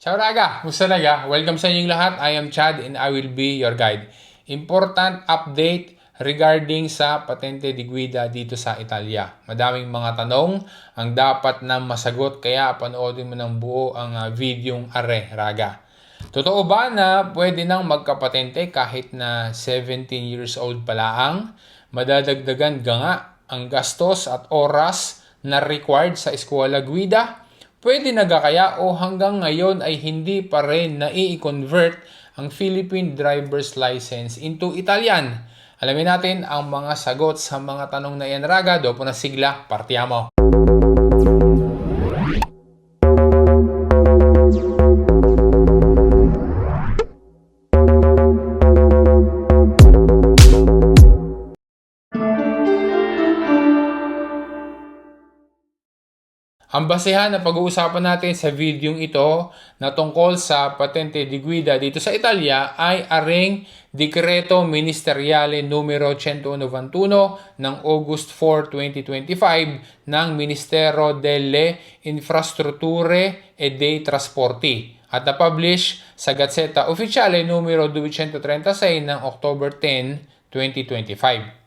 Ciao Raga! Musta Raga? Welcome sa inyong lahat. I am Chad and I will be your guide. Important update regarding sa Patente di Guida dito sa Italia. Madaming mga tanong ang dapat na masagot kaya panoodin mo ng buo ang uh, videong are Raga. Totoo ba na pwede nang magkapatente kahit na 17 years old pa lang? Madadagdagan ga nga ang gastos at oras na required sa eskwela guida? Pwede na kaya o hanggang ngayon ay hindi pa rin nai-convert ang Philippine driver's license into Italian? Alamin natin ang mga sagot sa mga tanong na yan raga. Dopo na sigla, partiamo! Ang basehan na pag-uusapan natin sa videong ito na tungkol sa patente di guida dito sa Italia ay aring Dekreto Ministeriale numero 191 ng August 4, 2025 ng Ministero delle Infrastrutture e dei Trasporti at na-publish sa Gazzetta Ufficiale numero 236 ng October 10, 2025.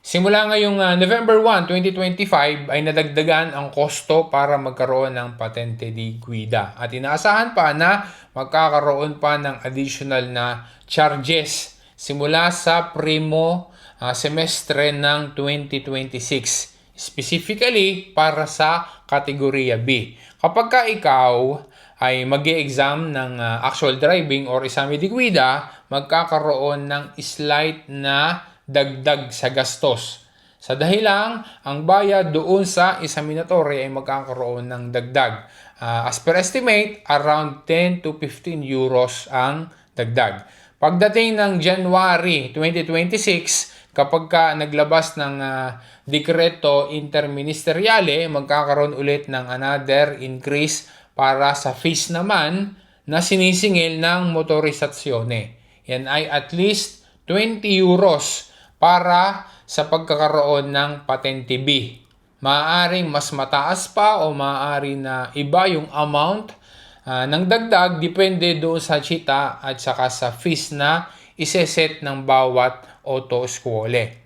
Simula ngayong uh, November 1, 2025 ay nadagdagan ang kosto para magkaroon ng patente di guida. At inaasahan pa na magkakaroon pa ng additional na charges simula sa primo uh, semestre ng 2026. Specifically para sa kategorya B. Kapag ka ikaw ay mag exam ng uh, actual driving or examen di guida, magkakaroon ng slight na dagdag sa gastos. Sa dahilang, ang bayad doon sa examinatory ay magkakaroon ng dagdag. Uh, as per estimate, around 10 to 15 euros ang dagdag. Pagdating ng January 2026, kapag ka naglabas ng uh, dekreto interministeriale, magkakaroon ulit ng another increase para sa fees naman na sinisingil ng motorisasyone. Yan ay at least 20 euros para sa pagkakaroon ng patente B. Maaaring mas mataas pa o maaari na iba yung amount uh, ng dagdag depende doon sa chita at saka sa fees na iseset ng bawat auto eskwole.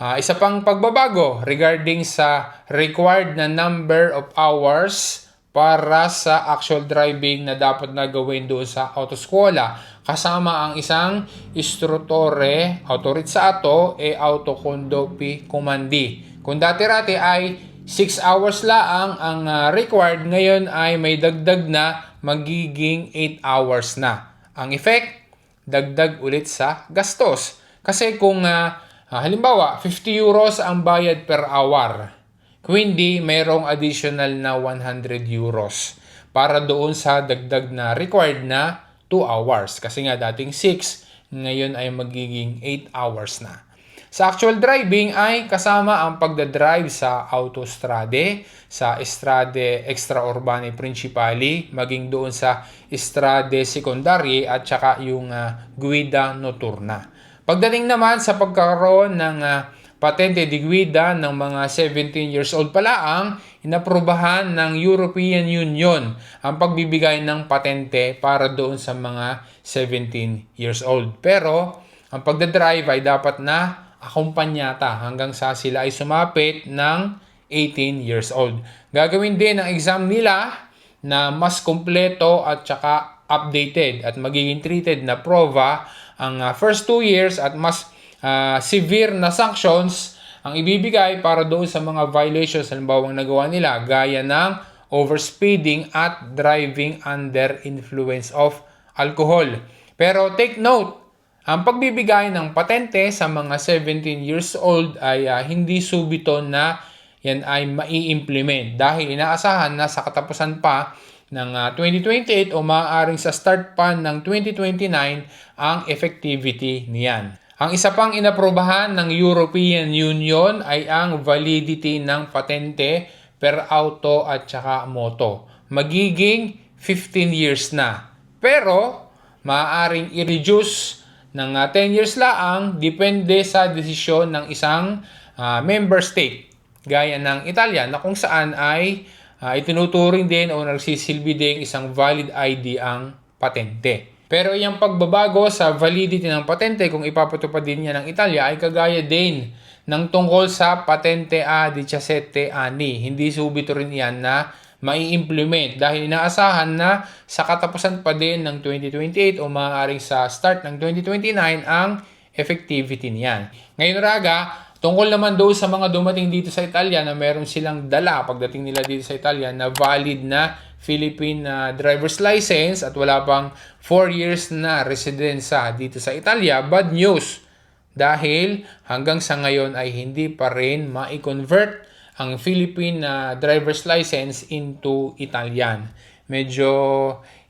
Uh, isa pang pagbabago regarding sa required na number of hours para sa actual driving na dapat na gawin doon sa autoskwela. Kasama ang isang istrutore autorizzato e autocondopi comandi. Kung dati-rati ay 6 hours lang ang uh, required, ngayon ay may dagdag na magiging 8 hours na. Ang effect, dagdag ulit sa gastos. Kasi kung uh, halimbawa 50 euros ang bayad per hour, kundi mayroong additional na 100 euros para doon sa dagdag na required na 2 hours. Kasi nga dating 6, ngayon ay magiging 8 hours na. Sa actual driving ay kasama ang pagdadrive sa autostrade, sa estrade extraurbane principali, maging doon sa estrade secondary at saka yung uh, guida nocturna. Pagdating naman sa pagkakaroon ng uh, patente di guida ng mga 17 years old pala ang inaprubahan ng European Union ang pagbibigay ng patente para doon sa mga 17 years old. Pero ang pagdadrive ay dapat na akumpanyata hanggang sa sila ay sumapit ng 18 years old. Gagawin din ang exam nila na mas kumpleto at saka updated at magiging treated na prova ang uh, first 2 years at mas uh, severe na sanctions ang ibibigay para doon sa mga violations halimbawa nagawa nila gaya ng overspeeding at driving under influence of alcohol. Pero take note, ang pagbibigay ng patente sa mga 17 years old ay uh, hindi subito na yan ay mai-implement dahil inaasahan na sa katapusan pa ng uh, ah, 2028 o maaaring sa start pa ng 2029 ang effectivity niyan. Ang isa pang inaprobahan ng European Union ay ang validity ng patente per auto at saka moto. Magiging 15 years na. Pero, maaaring i-reduce ng 10 ah, years laang depende sa desisyon ng isang uh, member state gaya ng Italia na kung saan ay ah, itinuturing din o nagsisilbi din isang valid ID ang patente. Pero yung pagbabago sa validity ng patente kung ipapatupad din niya ng Italia ay kagaya din ng tungkol sa patente A17 ani. Hindi subito rin yan na mai-implement dahil inaasahan na sa katapusan pa din ng 2028 o maaaring sa start ng 2029 ang effectivity niyan. Ngayon raga, tungkol naman doon sa mga dumating dito sa Italia na meron silang dala pagdating nila dito sa Italia na valid na Philippine uh, driver's license at wala pang 4 years na residensya dito sa Italia, bad news. Dahil hanggang sa ngayon ay hindi pa rin ma-convert ang Philippine uh, driver's license into Italian. Medyo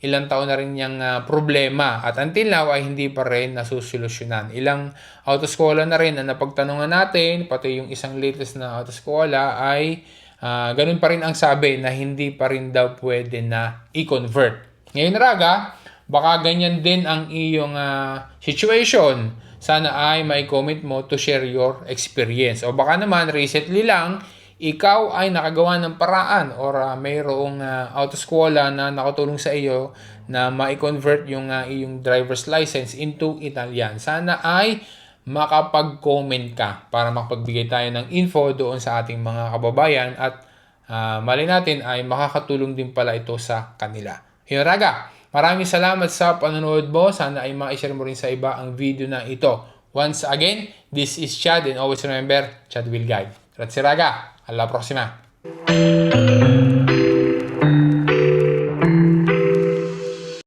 ilang taon na rin yung uh, problema at until now ay hindi pa rin nasusolusyonan. Ilang autoskola na rin na napagtanungan natin, pati yung isang latest na autoskola ay uh, ganun pa rin ang sabi na hindi pa rin daw pwede na i-convert. Ngayon raga, baka ganyan din ang iyong uh, situation. Sana ay may comment mo to share your experience. O baka naman recently lang, ikaw ay nakagawa ng paraan or uh, mayroong uh, autoskwela na nakatulong sa iyo na ma-convert yung uh, iyong driver's license into Italian. Sana ay makapag-comment ka para makapagbigay tayo ng info doon sa ating mga kababayan at uh, mali natin ay makakatulong din pala ito sa kanila. Yun raga, maraming salamat sa panonood mo. Sana ay ma-share mo rin sa iba ang video na ito. Once again, this is Chad and always remember, Chad will guide. Grazie raga, alla prossima!